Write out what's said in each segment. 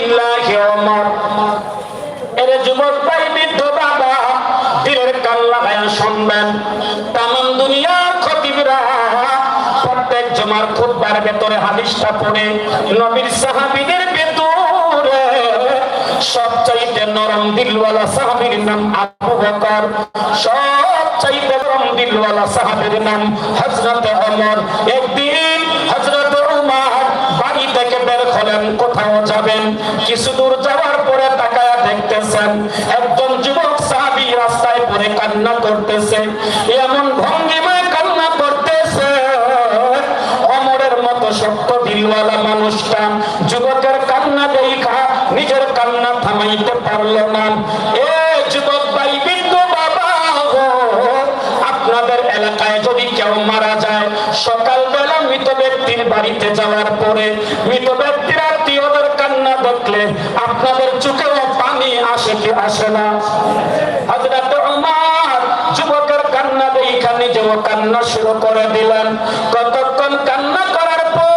লিল্লাহি ওমর এর যুবক ভাই সবচাইতে নরম দিলওয়ালা সাহাবীর নাম আবু বকর, সবচাইতে নরম দিলওয়ালা সাহাবীর নাম হযরত ওমর। একদিন হযরত বাড়ি থেকে বের হলেন যাবেন। কিছু দূর যাওয়ার পরে তাকায়া দেখতেছেন, একজন যুবক সাহাবী রাস্তায় পড়ে কান্না করতেছে। এমন ভঙ্গিমায় কান্না করতেছে। অমরের মতো শক্ত দিলওয়ালা মানুষটা যুবকের কান্না দেখা নিজের কান্না থামাইতে পারল না। এ যুবক ভাই বৃদ্ধ বাবা আপনাদের এলাকায় যদি কেউ মারা যায়, সকালবেলা মৃত ব্যক্তির বাড়িতে যাওয়ার পরে মৃত ব্যক্তির দেখলে আপনাদের চোখেও পানি আসে কি আসে না? যুবকের কান্না কান্না শুরু করে দিলেন। কতক্ষণ কান্না করার পর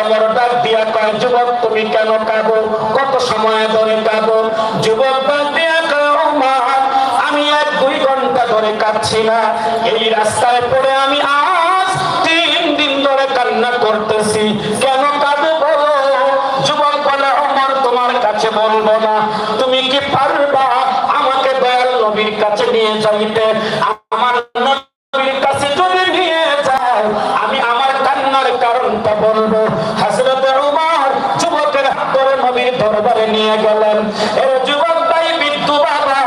ওমর ডাক দিয়া কয়, যুবক, তুমি কেন কাঁদো? কত সময় ধরে কাঁদো? যুবক ডাক দিয়া আমি এক দুই ঘণ্টা ধরে কাঁদছি না। এই রাস্তায় পড়ে আমি তিন দিন ধরে কান্না করতেছি। কেন কাঁদো বলো? যুবক বলে, ওমর, তোমার কাছে বলব না। তুমি কি পারবা আমাকে দয়াল নবীর কাছে নিয়ে যাইতে? আমার আমার কান্নার কারণটা বলব। হযরত উমর যুবকের দরবারে নিয়ে গেলেন। এ যুবক ভাই বিদ্যু বাবা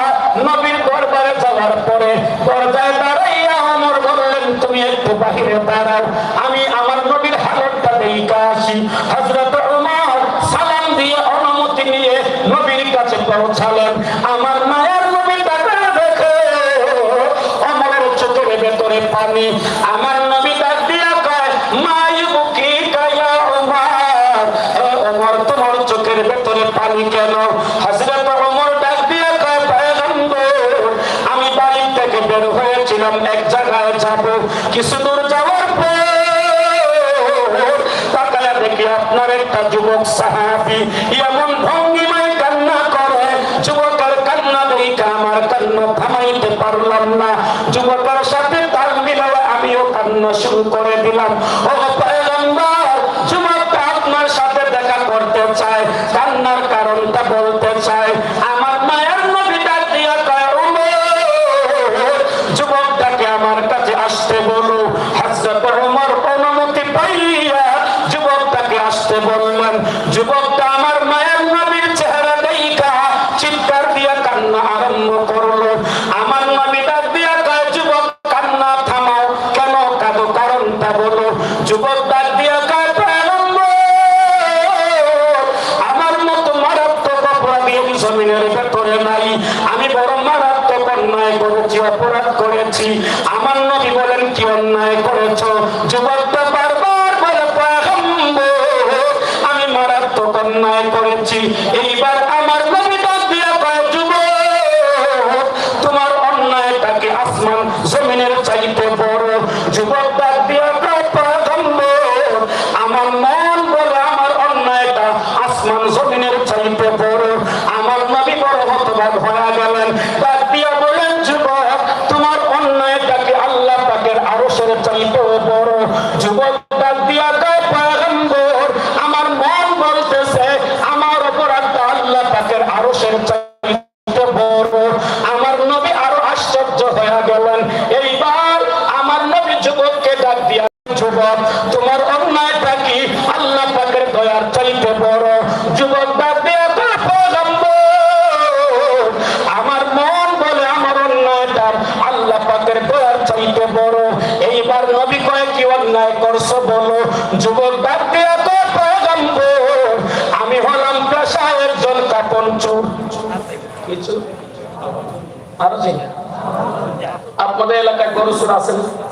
নবীর দরবারে যাওয়ার পরে দরজায় দাঁড়াইয়া ওমর বললেন তুমি একটু বাহিরে দাঁড়াও, আমি আমার নবীর হালতটা দেখে আসি। হজরত উমার সালাম দিয়ে অনুমতি নিয়ে নবীর কাছে পৌঁছালেন। আমার কিছু যাওয়ার পর দেখি আপনার একটা যুবক সাহাবি এমন ভঙ্গিমায় কান্না করে। যুবকের কান্না দেখে আমার কান্না থামাইতে পারলাম না। যুবকের সাথে তাল মিলায় আমিও কান্না শুরু করে দিলাম। ও পয়গম্বর, যুবকটা আপনার সাথে দেখা করতে চায়। যুবককে ডাক দিয়া যুবক তোমার অন্যায়টা কি? আল্লাহ পাকের দয়ার চাইতে বড়। যুবক ডাক আমার মন বলে আমার অন্যায়টা পাকের বড়। এইবার কি অন্যায় করছ বলো? যুবক ডাক দিয়া কয়, "পয়গম্বর, আমি হলাম পেশায় একজন কাপন চোর। কিছু? আরও চিনি আপনাদের এলাকায় গরু চোর আছেন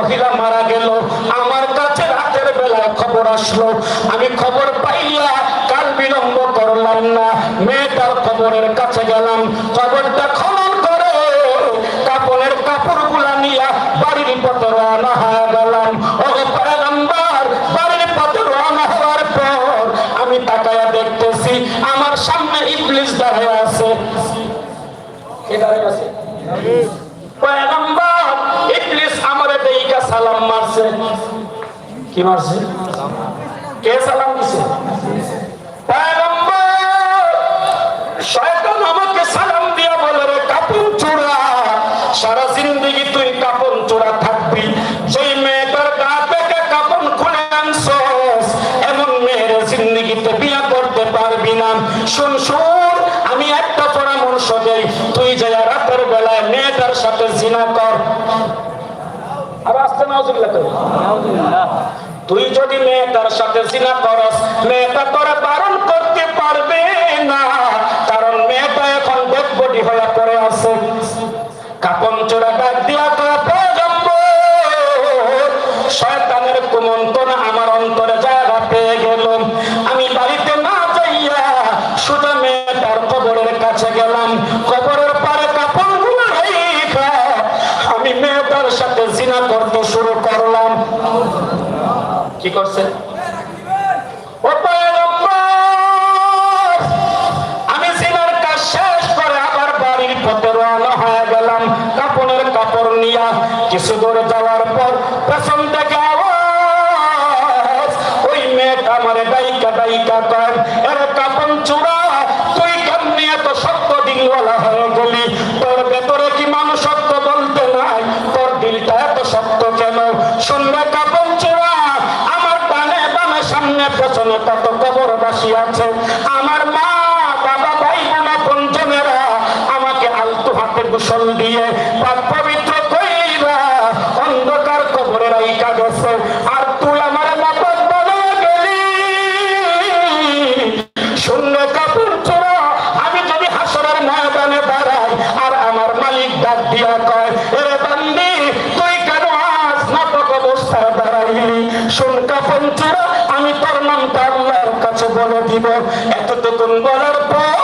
মহিলা মারা গেল। আমার কাছে রাতের বেলায় খবর আসলো। আমি খবর পাইয়া কাল বিলম্ব করলাম না। মেয়েটার খবরের কাছে গেলাম। খবরটা খনন করে কাপড়ের কাপড়গুলা নিয়া বাড়ির পথে রওনা হয়ে গেলাম। ও পয়গম্বর, বাড়ির পথে রওনা হওয়ার পর আমি তাকায়া দেখতেছি, আমার সামনে ইংলিশ দাঁড়িয়ে আছে। কে দাঁড়িয়ে আছে? মারছে কি মারছে কে সালাম দিছে? আমাকে সালাম দিয়া বলে, রে কাপড় চূড়া, সারা জিন্দগি তুই কাপড় চূড়া থাকবি। সেই মেয়েটার গা থেকে কাপড় খুলে আনছস, এমন মেয়ের জিন্দগিতে বিয়া করতে পারবি না। শুন শুন, আমি একটা পরামর্শ দেই। তুই যে রাতের বেলায় মেয়েটার সাথে জিনা কর। আর আসতে নাউজুবিল্লাহ করে। তুই যদি মেয়েটার সাথে জিনা করস মেয়েটা তোরা বারণ করতে ভেতরে কি মানুষ সত্য বলতে নাই? তোর দিলটা এত শক্ত কেন? শুনবে কাপড় চূড়া, আমার ডানে বামে সামনে পেছনে কত কবরবাসী আছে? অবস্থায় দাঁড়াইলি শুন কাপড় চোরা আমি তোর নামটা আল্লাহর কাছে বলে দিব। এতটুকুন বলার পর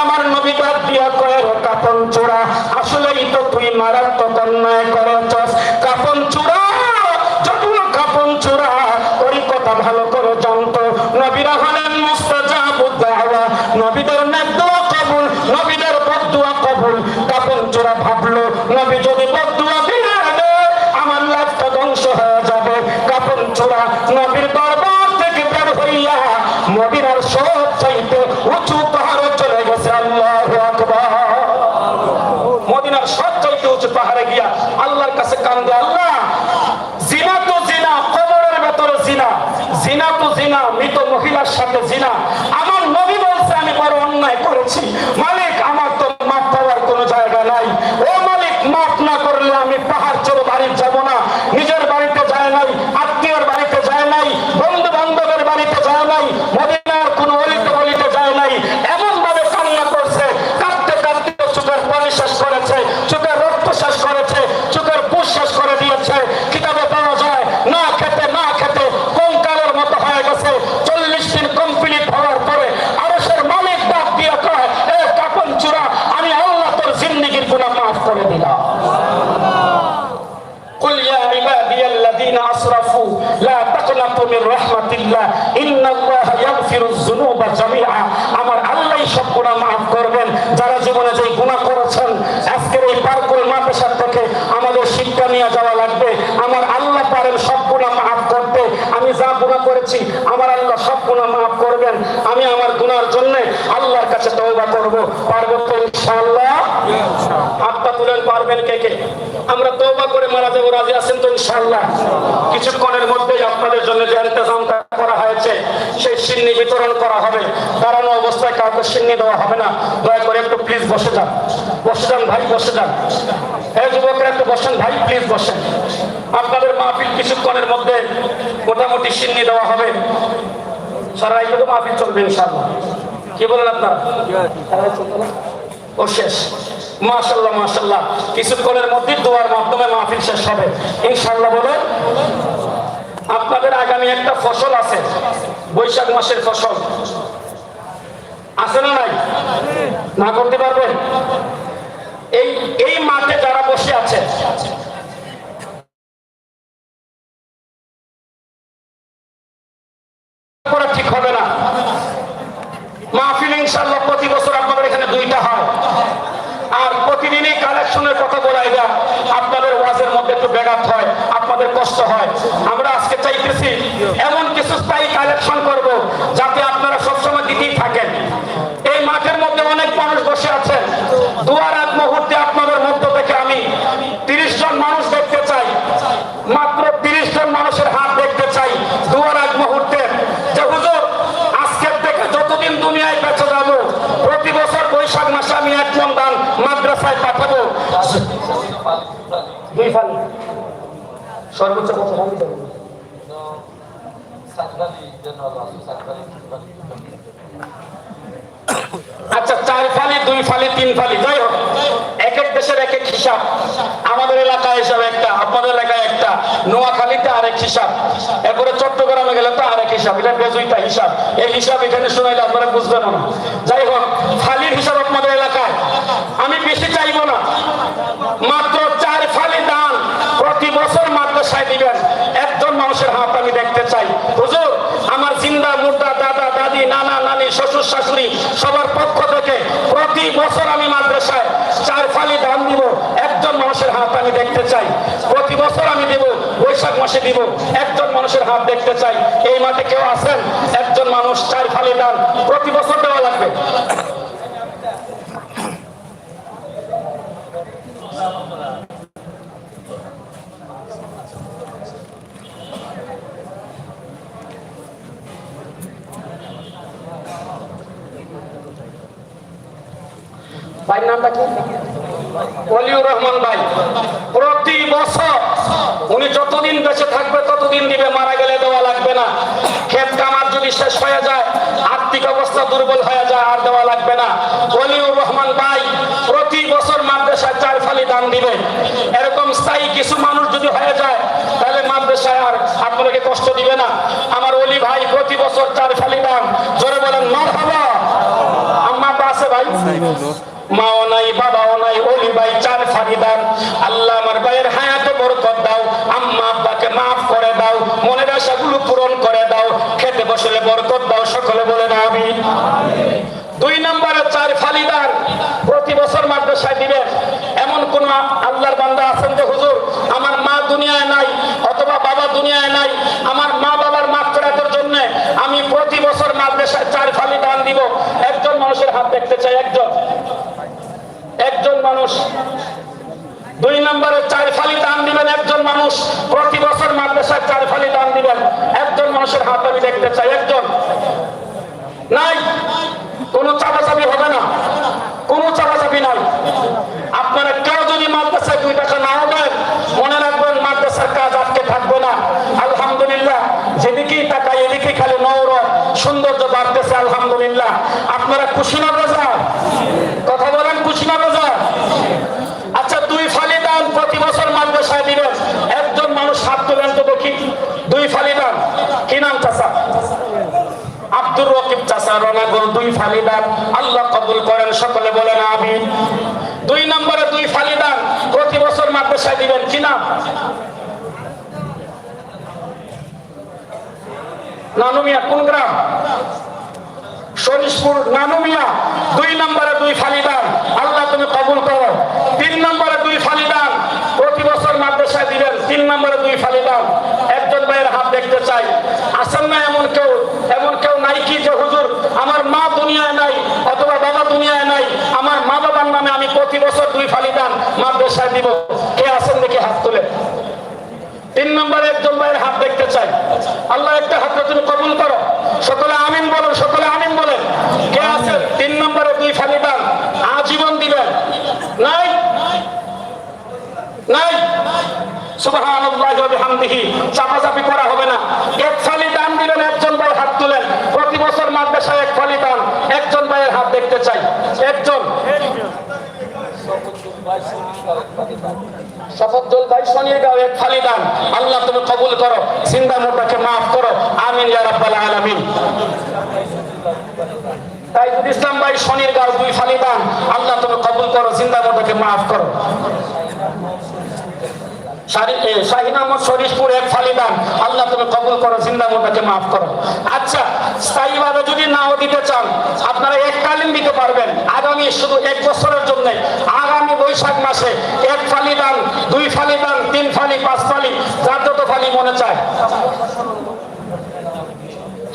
আমার নবী ডাক দিয়া কয় কাপন চোরা আসলেই তো তুই মারাত্মক অন্যায় করেছস। মদিনার সব চাইতে উঁচু পাহাড়ে গিয়া আল্লাহর কাছে কান্দে, আল্লাহ, জিনা তো জিনা, কবরের ভেতরে জিনা। জিনা তো জিনা, মৃত মহিলার সাথে জিনা। আমার নবী বলছে, আমি বড় অন্যায় করেছি। মালিক, আমার তো মাফ পাওয়ার কোনো জায়গা নাই। ও মালিক মাফ না করলে আমার আল্লাহ সব গুণা মাফ করবেন। যারা জীবনে যে গুণা করেছেন, আজকের এই পার্কুল মাপেশার থেকে আমাদের শিক্ষা নিয়ে যাওয়া লাগবে। আমার আল্লাহ পারেন সব গুণা মাফ করতে। আমি যা গুণা করেছি, আমার আল্লাহ সব গুণা মাফ করবেন। আমি আমার কাছে তওবা করব। পারব তো ইনশাআল্লাহ? হাতটা তুলেন পারবেন কে কে? আমরা তওবা করে মারা যাব রাজি আছেন তো ইনশাআল্লাহ? কিছুক্ষণের মধ্যেই আপনাদের জন্য যে ইন্তজামটা করা হয়েছে সেই সিন্নি বিতরণ করা হবে। দাঁড়ানো অবস্থায় কাউকে সিন্নি দেওয়া হবে না। দয়া করে একটু প্লিজ বসে যান। বসে যান ভাই বসে যান। এই যুবকরা একটু বসেন ভাই প্লিজ বসেন। আপনাদের মাহফিল কিছুক্ষণের মধ্যে মোটামুটি সিন্নি দেওয়া হবে। সারা রাত মাহফিল চলবে ইনশাআল্লাহ। কি বলেন আপনারা? ও শেষ। মাশাল্লাহ মাশাল্লাহ কিছুক্ষণের মধ্যে দোয়ার মাধ্যমে মাহফিল শেষ হবে। ইনশাল্লাহ বলে আপনাদের আগামী একটা ফসল আছে, বৈশাখ মাসের ফসল। আছে না নাই? না করতে পারবেন? এই এই মাঠে যারা বসে আছে ঠিক হবে না। ইনশাল্লাহ প্রতি বছর আপনাদের এখানে দুইটা হয়। আর প্রতিদিনই কালেকশনের কথা বলাই যা আপনাদের ওয়াজের মধ্যে একটু ব্যাঘাত হয়, আপনাদের কষ্ট হয়। আমরা আজকে চাইতেছি এমন কিছু স্থায়ী কালেকশন করব যাতে আপনারা সবসময় দিতেই থাকেন। এই মাঠের মধ্যে অনেক মানুষ বসে আছেন। দুয়ার এক মুহূর্তে আপনাদের মধ্য থেকে আমি তিরিশ জন মানুষ দেখতে চাই মাত্র তিরিশ জন মানুষের হাত দেখতে চাই দুয়ার এক মুহূর্তে যে হুজুর আজকের থেকে যতদিন দুনিয়ায় বেঁচে যাব প্রতি বছর বৈশাখ মাসে আমি এক মন দান মাদ্রাসায় পাঠাবো। দুই সর্বোচ্চ কত? আচ্ছা চার ফালি, দুই ফালি, তিন ফালি, যাই হোক। এক এক দেশের এক এক হিসাব। আমাদের এলাকায় হিসাব একটা, আপনাদের এলাকায় একটা। নোয়াখালীতে আরেক হিসাব। এরপরে চট্টগ্রামে গেলে তো আরেক হিসাব। এটা বেজুইটা হিসাব। এই হিসাব এখানে শোনাইলে আপনারা বুঝবেন না। যাই হোক, ফালির হিসাব আপনাদের এলাকায় আমি বেশি চাইব না। মাত্র চার ফালি দান প্রতি বছর মাদ্রাসায় দিবেন। একজন মানুষের হাত আমি দেখতে চাই। হুজুর, আমার জিন্দা, মুর্দা, দাদা, দাদি, নানা, নানি, শ্বশুর, শাশুড়ি সবার পক্ষ থেকে প্রতি বছর আমি মাদ্রাসায় চার ফালি দান দিব। একজন মানুষের হাত আমি দেখতে চাই। প্রতি বছর আমি দেব, বৈশাখ মাসে দিব। একজন মানুষের হাত দেখতে চাই। এই মাঠে কেউ আছেন? একজন মানুষ চার ফালি দান প্রতি বছর দেওয়া লাগবে। ভাইয়ের নামটা কি? অলিউর রহমান ভাই। প্রতি বছর উনি যতদিন বেঁচে থাকবে, ততদিন দিবে। মারা গেলে দেওয়া লাগবে না। ক্ষেত কামার যদি শেষ হয়ে যায়, আর্থিক অবস্থা দুর্বল হয়ে যায়, আর দেওয়া লাগবে না। অলিউর রহমান ভাই প্রতি বছর মাদ্রাসায় চার ফালি দান দিবে। এরকম স্থায়ী কিছু মানুষ যদি হয়ে যায়, তাহলে মাদ্রাসায় আর আপনাদেরকে কষ্ট দিবে না। আমার অলি ভাই প্রতি বছর চার ফালি দান। জোরে বলেন মার আম্মা তো আছে ভাই? মাও নাই, বাবাও নাই ওলি ভাই, চার ফাড়ি দান। আল্লাহ আমার ভাইয়ের হায়াতে বরকত দাও, আম্মা আব্বাকে মাফ করে দাও, মনের আশাগুলো পূরণ করে দাও, খেতে বসলে বরকত দাও, সকলে বলে না আমি দুই নম্বরে চার ফালিদার প্রতি বছর মাদ্রাসায় দিবেন। এমন কোন আল্লাহর বান্দা আছেন যে, হুজুর, আমার মা দুনিয়ায় নাই, অথবা বাবা দুনিয়ায় নাই, আমার মা বাবার মাফ করাতের জন্য আমি প্রতি বছর মাদ্রাসায় চার ফালি দান দিব। একজন মানুষের হাত দেখতে চাই, একজন। মানুষ। দুই নম্বরে চার ফালি দান দিবেন একজন মানুষ। প্রতি বছর মাদ্রাসায় চার ফালি দান দিবেন। একজন মানুষের হাত আমি দেখতে চাই, একজন। নাই, কোনো চাপাচাপি হবে না। কোনো চাপাচাপি নাই। আপনারা কেউ যদি মাদ্রাসায় দুই টাকা না দেন, মনে রাখবেন মাদ্রাসার কাজ আজকে থাকবে না। আলহামদুলিল্লাহ, যেদিকেই তাকাই এদিকেই খালি নৌর সৌন্দর্য বাড়তেছে, আলহামদুলিল্লাহ। আপনারা খুশি না বাজার কথা বলেন খুশি না বাজার আচ্ছা দুই ফালি দান প্রতি বছর মাদ্রাসায় দিবেন একজন মানুষ হাত তোলেন তো দেখি দুই ফালি দান কি নাম চাষা আব্দুর রকিব চাষা দুই ফালিদান আল্লাহ কবুল করেন, সকলে বলেন আমিন। দুই নম্বরে দুই ফালিদান প্রতি বছর মাদ্রাসায় দিবেন, কি নাম? নানুমিয়া, কোন গ্রাম? নানুমিয়া। দুই নম্বরে দুই আল্লাহ তুমি কবুল করো। তিন নম্বরে দুই ফালিদান প্রতি বছর মাদ্রাসায় দিবেন, তিন নম্বরে দুই ফালিদান একজন ভাইয়ের হাত দেখতে চাই। আসেন না এমন কেউ? এমন কেউ নাই কি যে হুজুর আমার মা দুনিয়ায় নাই, অথবা বাবা দুনিয়ায় নাই, আমার মা বাবার নামে আমি প্রতি বছর দুই ফালিদান মাদ্রাসায় দিব। কে আসেন দেখি হাত তুলে। তিন নম্বরে একজন ভাইয়ের হাত দেখতে চাই। আল্লাহ একটা হাতটা তুমি কবুল করো। সকলে আমিন বলেন, সকলে আমিন বলেন। কে আছে তিন নম্বরে দুই ফালি দান। আজীবন দিবেন। নাই? নাই? বিহামদিহি। চাপাচাপি করা হবে না এক ফালি দান দিবেন একজন ভাই হাত তুলেন প্রতি বছর মাদ্রাসায় এক ফালি দান একজন ভাই হাত দেখতে চাই। একজন। শপথুল ভাই শনির গাঁও এক খালি দান আল্লাহ তুমি কবুল করো সিন্দা মোটাকে মাফ করো। আমিন ইয়া ইসলাম ভাই শনির গাঁও দুই ফালি দান আল্লাহ তুমি কবুল করো, জিন্দা মোটাকে মাফ করো। আল্লাহ করো মাফ করো। আচ্ছা স্থায়ীভাবে যদি দিতে চান, আপনারা এককালীন দিতে পারবেন। আগামী শুধু এক বছরের আগামী বৈশাখ মাসে এক ফালি দান দুই ফালি দান তিন ফালি, পাঁচ ফালি ফালি মনে চায়।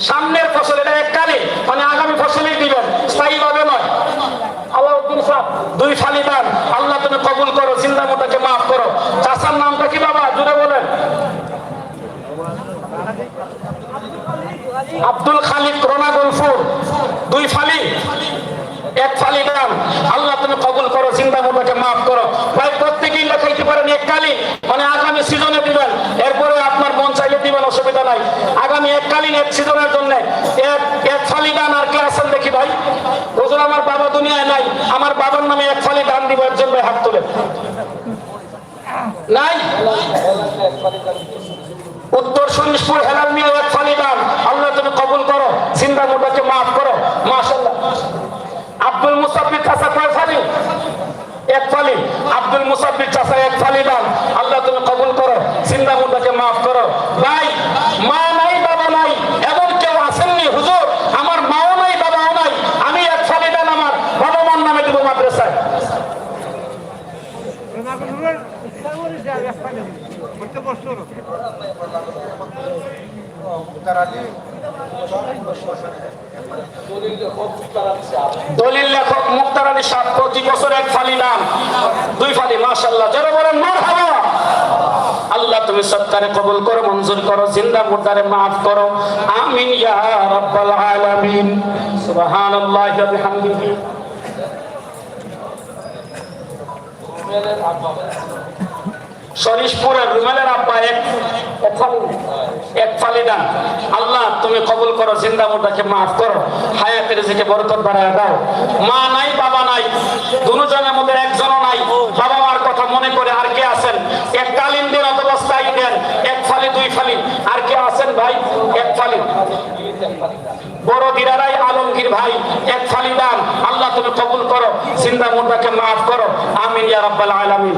সামনের ফসল, এটা এককালীন মানে আগামী ফসলেই দিবেন। স্থায়ীভাবে নয়। সাহ দুই ফালি দান আল্লাহ তুমি কবুল করো, জিন্দা মোটাকে মাফ করো। চাষার নামটা কি বাবা? জুড়ে বলেন। আব্দুল খালিক রোনা গলফুর দুই ফালি। এক ফালি দান আল্লাহ তুমি কবুল করো, জিন্দা মোটাকে মাফ করো। ভাই, প্রত্যেকেই লেখাইতে পারেন এককালীন মানে আগামী সিজনে দিবেন। এরপরে আপনার মন চাইলে দিবেন, অসুবিধা নাই। আগামী এককালীন এক সিজনের জন্য এক এক ফালি দান আর কে দেখি ভাই। হুজুর, আমার বাবা দুনিয়ায় নাই। আমার বাবার নামে এক ফালি দান দিব, একজন ভাই হাত তুলে। নাই। উত্তর শরীফপুর হেলাল মিয়া এক ফালি দান আল্লাহ তুমি কবুল করো, জিন্দা মোটাকে মাফ করো। মাশাল্লাহ আব্দুল মুসাফির চাষা কয় ফালি? এক ফালি। আব্দুল মুসাফির চাষা এক ফালি দান আল্লাহ তুমি কবুল করো মাফ করো। ভাই মা নাই বাবা নাই এমন কেউ আসেননি হুজুর আমার মাও নাই বাবাও নাই আমি এক ফালি দান আমার বাবা মার নামে দিব মাদ্রাসায় দলিল লেখক মুক্তার আলী সাত প্রতি বছর এক ফালি নাম, দুই ফালি মাশাল্লাহ যারা বলেন মারহাবা আল্লাহ, তুমি সত্তারে কবুল করো, মঞ্জুর করো, জিন্দা মুর্দারে মাফ করো। আমিন, ইয়া রাব্বাল আলামিন। সুবহানাল্লাহি ওয়া বিহামদিহি। রুমেলের এক এক ফালি এক আল্লাহ, তুমি কবুল করো, জিন্দা মুর্দাকে মাফ করো, হায়াতের মা নাই, বাবা নাই মধ্যে নাই। কথা মনে করে আর কে আছেন? এককালীন দিন এক ফালি, দুই ফালি। আর কে আছেন ভাই? এক ফালি। দিরারাই আলমগীর ভাই, এক ফালি দান। আল্লাহ, তুমি কবুল করো, জিন্দা মুর্দাকে মাফ করো। আমিন ইয়া রাব্বাল আলামিন।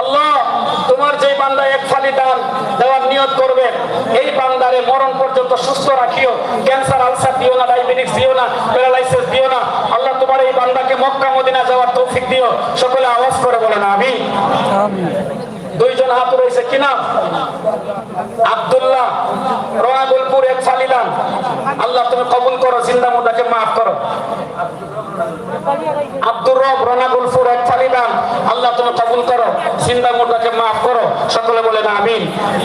আল্লাহ তোমার যে বান্দা এক ফালি দান দেওয়ার নিয়ত করবে এই বান্দারে মরণ পর্যন্ত সুস্থ রাখিও ক্যান্সার আলসার দিও না ডায়াবেটিস দিও না প্যারালাইসিস দিও না। আল্লাহ তোমার এই বান্দাকে মক্কা মদিনা যাওয়ার তৌফিক দিও। সকলে আওয়াজ করে বলে না আমি দুইজন হাত রয়েছে কি নাম? আব্দুল্লাহ রোয়াগুলপুর এক ফালি দান। আল্লাহ তুমি কবুল করো জিন্দা মুদাকে মাফ করো। আব্দুর রব রনাগুলপুর এক আল্লাহ তুমি কবুল করো, জিন্দা মুদাকে মাফ করো, সকলে বলেন আমিন।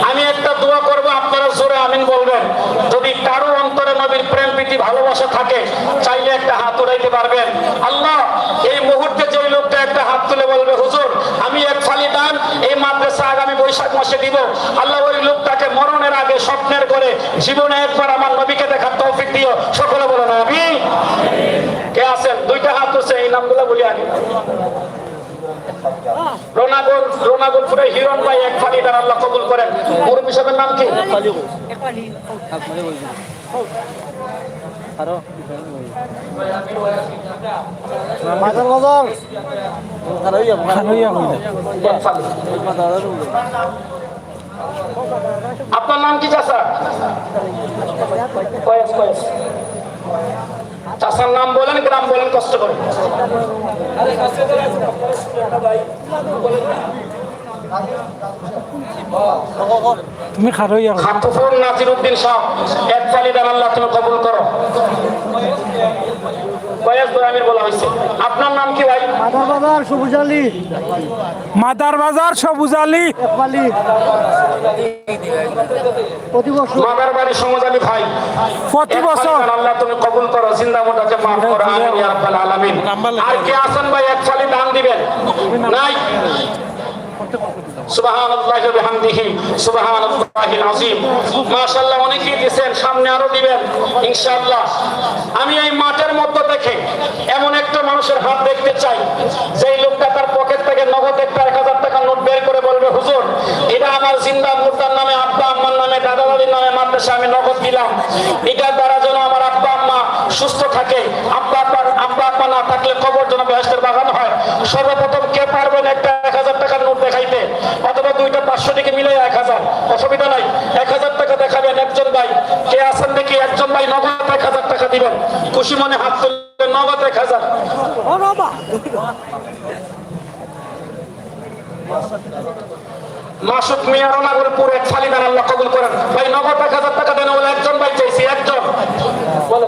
আমি একটা দোয়া করব, আপনারা জোরে আমিন বলবেন। যদি কারও অন্তরে নবীর প্রেম, প্রীতি, ভালোবাসা থাকে, চাইলে একটা হাত উড়াইতে পারবেন। আল্লাহ, এই মুহূর্তে যে লোকটা একটা হাত তুলে বলবে, হুজুর, আমি এক ফালি দান, এই মাদ্রাসা আগামী বৈশাখ মাসে দিব। আল্লাহ ওই লোকটাকে মরণের আগে স্বপ্নের করে জীবনে একবার আমার নবীকে দেখার তৌফিক দিও। সকলে বলেন আমি কে আছেন? দুইটা হাত হচ্ছে এই নামগুলো বলি আগে। রোনাগোল রোনাগোলপুরে হিরণ ভাই এক ফালি দান আল্লাহ কবুল করেন। মুরব্বী সাহেবের নাম কি। আপনার নাম কি চাষা কয়েস কয়েস। চাষার নাম বলেন গ্রাম বলেন কষ্ট করে তুমি খারই আর। খাতুফুর নাজির এক চালি দেন আল্লাহ তুমি কবুল করো। কয়েক আমির বলা হয়েছে। আপনার নাম কি ভাই? মাদার বাজার সবুজ আলী। মাদার বাজার সবুজ আলী। একপালি প্রতি বছর। মাদার বাড়ি আলী ভাই। প্রতি এক বছর। আল্লাহ তুমি কবুল করো। জিন্দা মোটাকে মাফ করো। আমিন ইয়া রাব্বাল আলামিন। আর কে আছেন ভাই? এক চালি দান দিবেন। নাই? আমি এই মাঠের মধ্যে দেখে এমন একটা মানুষের হাত দেখতে চাই, যেই লোকটা তার পকেট থেকে নগদ একটা এক হাজার টাকা নোট বের করে বলবে, হুজুর, এটা আমার জিন্দা নামে, আব্বা আম্মার নামে দাদা দাদির নামে মাদ্রাসা আমি নগদ দিলাম। এটার দ্বারা যেন আমার আব্বা আম্মা সুস্থ থাকে, আব্বা আব্বার আব্বা আব্বা না থাকলে কবর যেন বেহেস্তের বাগান হয়। সর্বপ্রথম কে পারবেন একটা এক হাজার টাকার নোট দেখাইতে? অথবা দুইটা পাঁচশো থেকে মিলে এক হাজার। অসুবিধা নাই। এক হাজার টাকা দেখাবেন একজন ভাই। কে আছেন দেখি? একজন ভাই নগদ এক হাজার টাকা দিবেন। খুশি মনে হাত তুলবেন নগদ এক হাজার। মাসুদ মিয়া রানাগুরপুর এক শালিদার আল্লাহ কবুল করেন। ভাই নগদ এক হাজার টাকা দেন একজন ভাই চাইছি একজন। বলো।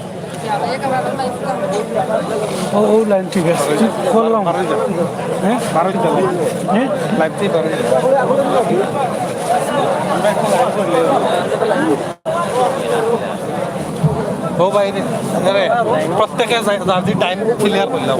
ও ও লাইন ঠিক আছে করলাম হ্যাঁ হ্যাঁ ও ভাই প্রত্যেকে যার টাইম ক্লিয়ার করলাম